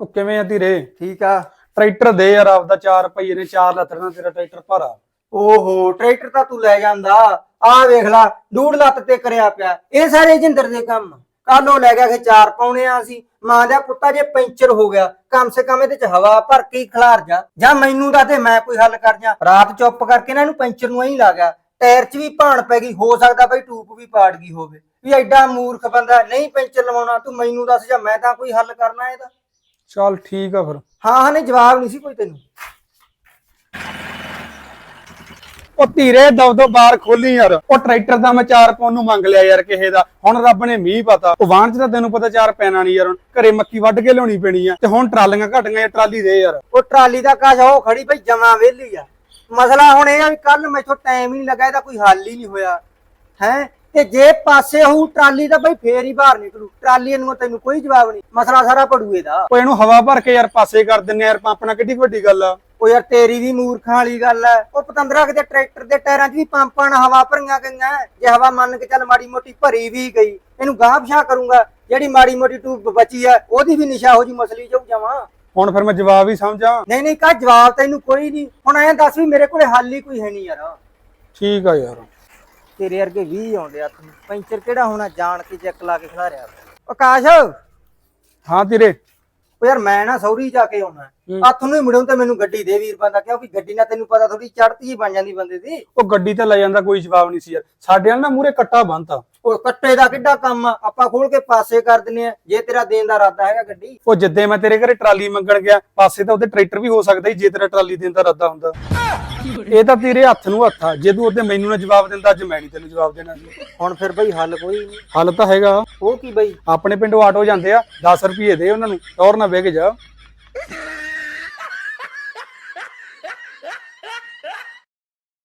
ਉਹ ਕਿਵੇਂ ਆ ਧੀਰੇ? ਠੀਕ ਆ। ਟਰੈਕਟਰ ਦੇ ਯਾਰ ਆਪਦਾ 4 ਰੁਪਏ ਨੇ 4 ਲੱਖ ਦਾ ਤੇਰਾ ਟਰੈਕਟਰ ਭਰਾ। ਓਹੋ ਟਰੈਕਟਰ ਤਾਂ ਤੂੰ ਲੈ ਜਾਂਦਾ। ਆਹ ਵੇਖ ਲਾ ਡੂੜ ਲੱਤ ਤੇ ਕਰਿਆ ਪਿਆ। ਇਹ ਸਾਰੇ ਜਿੰਦਰ ਦੇ ਕੰਮ। ਕੱਲ ਲੈ ਗਿਆ ਕਿ ਚਾਰ ਪਾਉਣੇ ਆ ਸੀ ਮਾਂ ਦਾ ਪੁੱਤਾ ਜੇ ਪੈਂਚਰ ਹੋ ਗਿਆ ਕਮ ਸੇ ਕਮ ਇਹਦੇ ਚ ਹਵਾ ਭਰ ਕੇ ਹੀ ਖਿਲਾਰ ਜਾ। ਜਾਂ ਮੈਨੂੰ ਦਾ ਤੇ ਮੈਂ ਕੋਈ ਹੱਲ ਕਰ ਜਾ। ਰਾਤ ਚੁੱਪ ਕਰਕੇ ਨਾ ਇਹਨੂੰ ਪੈਂਚਰ ਨੂੰ ਐਂ ਲਾ ਗਿਆ। ਟਾਇਰ 'ਚ ਵੀ ਭਾਣ ਪੈ ਗਈ ਹੋ ਸਕਦਾ ਬਈ ਟੂਪ ਵੀ ਪਾੜ ਗਈ ਹੋਵੇ। ਵੀ ਐਡਾ ਮੂਰਖ ਬੰਦਾ ਨਹੀਂ ਪੈਂਚਰ ਲਵਾਉਣਾ ਤੂੰ ਮੈਨੂੰ ਦੱਸ ਜਾਂ ਮੈਂ ਤਾਂ ਕੋਈ ਹੱਲ ਕਰਨਾ ਇਹਦਾ? ਚੱਲ ਠੀਕ ਆ ਫਿਰ। ਹਾਂ ਹਾਂ ਨਹੀਂ ਜਵਾਬ ਨਹੀਂ ਸੀ ਕੋਈ ਤੈਨੂੰ। ਉਹ ਧੀਰੇ ਦਵ ਦੋ ਬਾਹਰ ਖੋਲੀ ਯਾਰ। ਉਹ ਟਰੈਕਟਰ ਦਾ ਮੈਂ 4 ਪਾਉਣ ਨੂੰ ਮੰਗ ਲਿਆ ਯਾਰ ਕਿਸੇ ਦਾ। ਹੁਣ ਰੱਬ ਨੇ ਮੀਂਹ ਪਤਾ। ਉਹ ਵਾਹਣ ਚ ਤਾਂ ਤੈਨੂੰ ਪਤਾ 4 ਪੈਣਾ ਨਹੀਂ ਯਾਰ। ਹੁਣ ਘਰੇ ਮੱਕੀ ਵੱਢ ਕੇ ਲਿਆਉਣੀ ਪੈਣੀ ਆ। ਤੇ ਹੁਣ ਟਰਾਲੀਆਂ ਘਟ ਗਈਆਂ ਟਰਾਲੀ ਦੇ ਯਾਰ। ਉਹ ਟਰਾਲੀ ਦਾ ਕਾਸ਼ ਉਹ ਖੜੀ ਭਈ ਜਮਾ ਵਿਹਲੀ ਆ। ਮਸਲਾ ਹੁਣ ਇਹ ਆ ਵੀ ਕੱਲ ਮੈਥੋਂ ਟਾਈਮ ਹੀ ਨਹੀਂ ਲੱਗਾ ਇਹਦਾ ਕੋਈ ਹੱਲ ਹੀ ਨਹੀਂ ਹੋਇਆ। ਹੈ? ਤੇ ਜੇ ਪਾਸੇ ਹੋਊ ਟਰਾਲੀ ਤਾਂ ਬਈ ਫੇਰ ਹੀ ਬਾਹਰ ਨਿਕਲੂ। ਟਰਾਲੀ ਨੂੰ ਤੈਨੂੰ ਕੋਈ ਜਵਾਬ ਨਹੀਂ। ਮਸਲਾ ਸਾਰਾ ਪੜੂਏ ਦਾ ਉਹ ਇਹਨੂੰ ਹਵਾ ਭਰ ਕੇ ਯਾਰ ਪਾਸੇ ਕਰ ਦਿੰਨੇ ਯਾਰ ਪੰਪ ਨਾਲ ਕਿੱਡੀ ਵੱਡੀ ਗੱਲ ਆ। ਉਹ ਯਾਰ ਤੇਰੀ ਵੀ ਮੂਰਖਾਂ ਵਾਲੀ ਗੱਲ ਐ ਉਹ ਪਤੰਦਰਾ ਕਿਤੇ ਟਰੈਕਟਰ ਦੇ ਟਾਇਰਾਂ 'ਚ ਵੀ ਪੰਪਾਂ ਨਾਲ ਹਵਾ ਭਰੀਆਂ ਗਈਆਂ। ਜੇ ਹਵਾ ਮੰਨ ਕੇ ਚੱਲ ਮਾੜੀ ਮੋਟੀ ਭਰੀ ਵੀ ਗਈ ਇਹਨੂੰ ਗਾਹ ਪਿਛਾ ਕਰੂੰਗਾ। ਜਿਹੜੀ ਮਾੜੀ ਮੋਟੀ ਟੂਬ ਬਚੀ ਐ ਉਹਦੀ ਵੀ ਨਿਸ਼ਾ ਹੋ ਜੀ ਮਸਲੀ ਜਾਊ ਜਾਵਾਂ। ਹੁਣ ਫਿਰ ਮੈਂ ਜਵਾਬ ਹੀ ਸਮਝਾਂ। ਨਹੀਂ ਨਹੀਂ ਕਾ ਜਵਾਬ ਤੈਨੂੰ ਕੋਈ ਨਹੀਂ। ਹੁਣ ਐਂ ਦੱਸ ਵੀ ਮੇਰੇ ਕੋਲੇ ਹੱਲ ਹੀ ਕੋਈ ਹੈ ਨਹੀਂ ਯਾਰ। ਠੀਕ ਆ ਯਾਰ। ਤੇਰੇ ਵਰਗੇ 20 ਆਉਂਦੇ ਨੂੰ। ਪੈਂਚਰ ਕਿਹੜਾ ਹੋਣਾ ਜਾਣ ਕੇ ਚੈੱਕ ਲਾ ਕੇ ਖਿਲਾਰਿਆ ਆਕਾਸ਼! ਹਾਂ ਧੀਰੇ ਉਹ ਯਾਰ ਮੈਂ ਨਾ ਸੌਰੀ ਜਾ ਕੇ ਆਉਣਾ। ਹੱਥ ਨੂੰ ਹੀ ਮੁੜਨ ਤੇ ਮੈਨੂੰ ਗੱਡੀ ਦੇ ਵੀਰ ਬੰਦਾ ਕਿਉਂਕਿ ਗੱਡੀ ਨਾਲ ਤੈਨੂੰ ਪਤਾ ਥੋੜੀ ਚੜਤੀ ਹੀ ਬਣ ਜਾਂਦੀ ਬੰਦੇ ਦੀ। ਉਹ ਗੱਡੀ ਤੇ ਲੈ ਜਾਂਦਾ ਕੋਈ ਜਵਾਬ ਨਹੀਂ ਸੀ ਯਾਰ। ਸਾਡੇ ਨਾਲ ਨਾ ਮੂਰੇ ਕੱਟਾ ਬੰਨਤਾ। ਉਹ ਕੱਟੇ ਦਾ ਕਿੱਡਾ ਕੰਮ ਆ? ਆਪਾਂ ਖੋਲ ਕੇ ਪਾਸੇ ਕਰ ਦਿੰਨੇ ਆ ਜੇ ਤੇਰਾ ਦੇਣ ਦਾ ਇਰਾਦਾ ਹੈਗਾ ਗੱਡੀ। ਉਹ ਜਿੱਦੇ ਮੈਂ ਤੇਰੇ ਘਰੇ ਟਰਾਲੀ ਮੰਗਣ ਗਿਆ ਪਾਸੇ ਤਾਂ ਉਹਦੇ ਟਰੈਕਟਰ ਵੀ ਹੋ ਸਕਦਾ ਜੇ ਤੇਰਾ ਟਰਾਲੀ ਦੇਣ ਦਾ ਇਰਾਦਾ ਹੁੰਦਾ। ਇਹ ਤਾਂ ਤੇਰੇ ਹੱਥ ਨੂੰ ਹੱਥ ਆ। ਜੇ ਤੂੰ ਉਹਦੇ ਮੈਨੂੰ ਨਾ ਜਵਾਬ ਦਿੰਦਾ ਅੱਜ ਮੈਂ ਨਹੀਂ ਤੈਨੂੰ ਜਵਾਬ ਦੇਣਾ ਸੀ। ਹੁਣ ਫਿਰ ਬਈ ਹੱਲ ਕੋਈ ਨਹੀਂ। ਹੱਲ ਤਾਂ ਹੈਗਾ। ਉਹ ਕੀ ਬਈ? ਆਪਣੇ ਪਿੰਡੋਂ ਆਟੋ ਜਾਂਦੇ ਆ 10 ਰੁਪਏ ਦੇ ਉਹਨਾਂ ਨੂੰ ਟੌਰ ਨਾ ਵੇਗ ਜਾ।